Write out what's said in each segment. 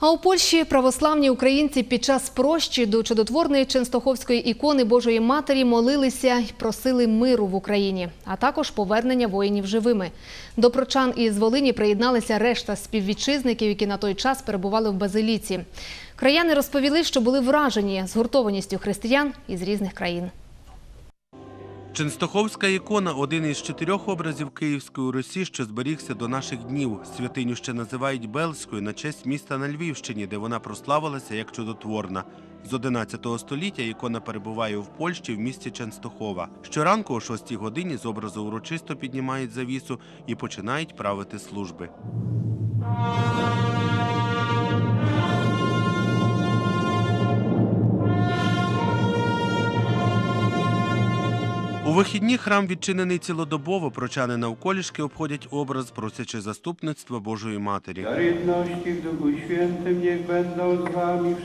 А у Польщі православні українці під час прощі до чудотворної Ченстоховської ікони Божої Матері молилися й просили миру в Україні, а також повернення воїнів живими. До прочан із Волині приєдналися решта співвітчизників, які на той час перебували в базиліці. Краяни розповіли, що були вражені згуртованістю християн із різних країн. Ченстоховська ікона один із чотирьох образів Київської Русі, що зберігся до наших днів. Святиню ще називають Белською на честь міста на Львівщині, де вона прославилася як чудотворна. З 11 століття ікона перебуває в Польщі в місті Ченстохова. Щоранку о 6 годині з образу урочисто піднімають завісу і починають правити служби. У вихідні храм відчинений цілодобово. Прочани навколішки обходять образ, просячи заступництва Божої Матері.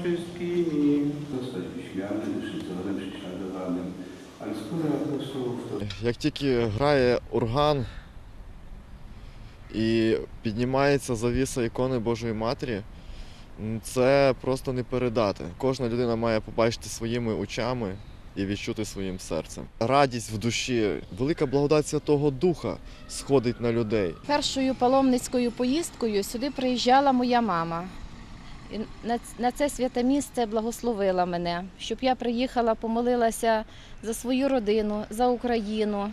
Wszystkimi. Zostać wyśmianym, szyconym, prześladowanym. Ale skóra apostołów to Як тільки грає орган і піднімається завіса ікони Божої Матері, це просто не передати. Кожна людина має побачити своїми очами і відчути своїм серцем. Радість в душі, велика благодать Святого Духа сходить на людей. Першою паломницькою поїздкою сюди приїжджала моя мама. На це святе місце благословила мене, щоб я приїхала, помолилася за свою родину, за Україну,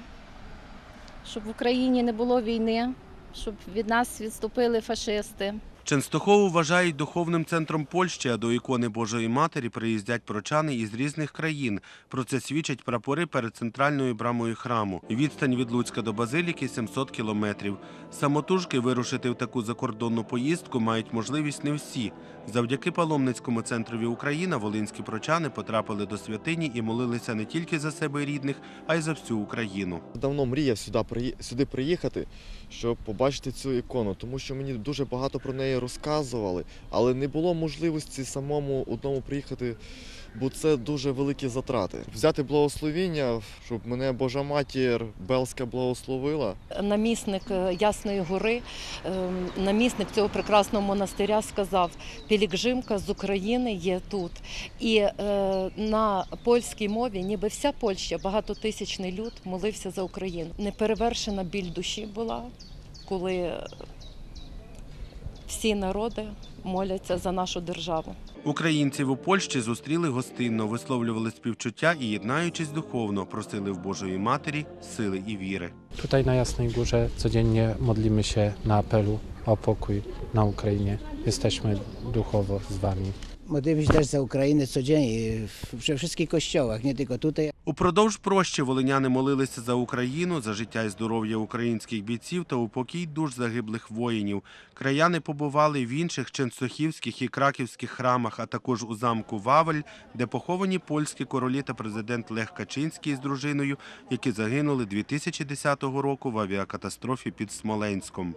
щоб в Україні не було війни, щоб від нас відступили фашисти. Ченстохову вважають духовним центром Польщі, а до ікони Божої Матері приїздять прочани із різних країн. Про це свідчать прапори перед центральною брамою храму. Відстань від Луцька до Базиліки 700 кілометрів. Самотужки вирушити в таку закордонну поїздку мають можливість не всі. Завдяки паломницькому центрові Україна волинські прочани потрапили до святині і молилися не тільки за себе рідних, а й за всю Україну. Давно мріяв сюди приїхати, щоб побачити цю ікону, тому що мені дуже багато про неї розказували, але не було можливості самому одному приїхати, бо це дуже великі затрати. Взяти благословіння, щоб мене Божа матір Белська благословила. намісник е, Ясної гори, е, намісник цього прекрасного монастиря сказав: пілігримка з України є тут. І е, на польській мові, ніби вся Польща, багатотисячний люд молився за Україну. Неперевершена біль душі була, коли всі народи моляться за нашу державу. Українців у Польщі зустріли гостинно, висловлювали співчуття і, єднаючись духовно, просили в Божої Матері сили і віри. Tutaj na Jasnej Górze codziennie modlimy się na apelu o pokój na Ukrainie. Jesteśmy duchowo z Wami. Modlimy się też za Ukrainę codziennie, we wszystkich kościołach, nie tylko tutaj, Упродовж прощі волиняни молилися за Україну, за життя і здоров'я українських бійців та упокій душ загиблих воїнів. Краяни побували в інших ченстохівських і краківських храмах, а також у замку Вавель, де поховані польські королі та президент Лех Качинський з дружиною, які загинули 2010 року в авіакатастрофі під Смоленськом.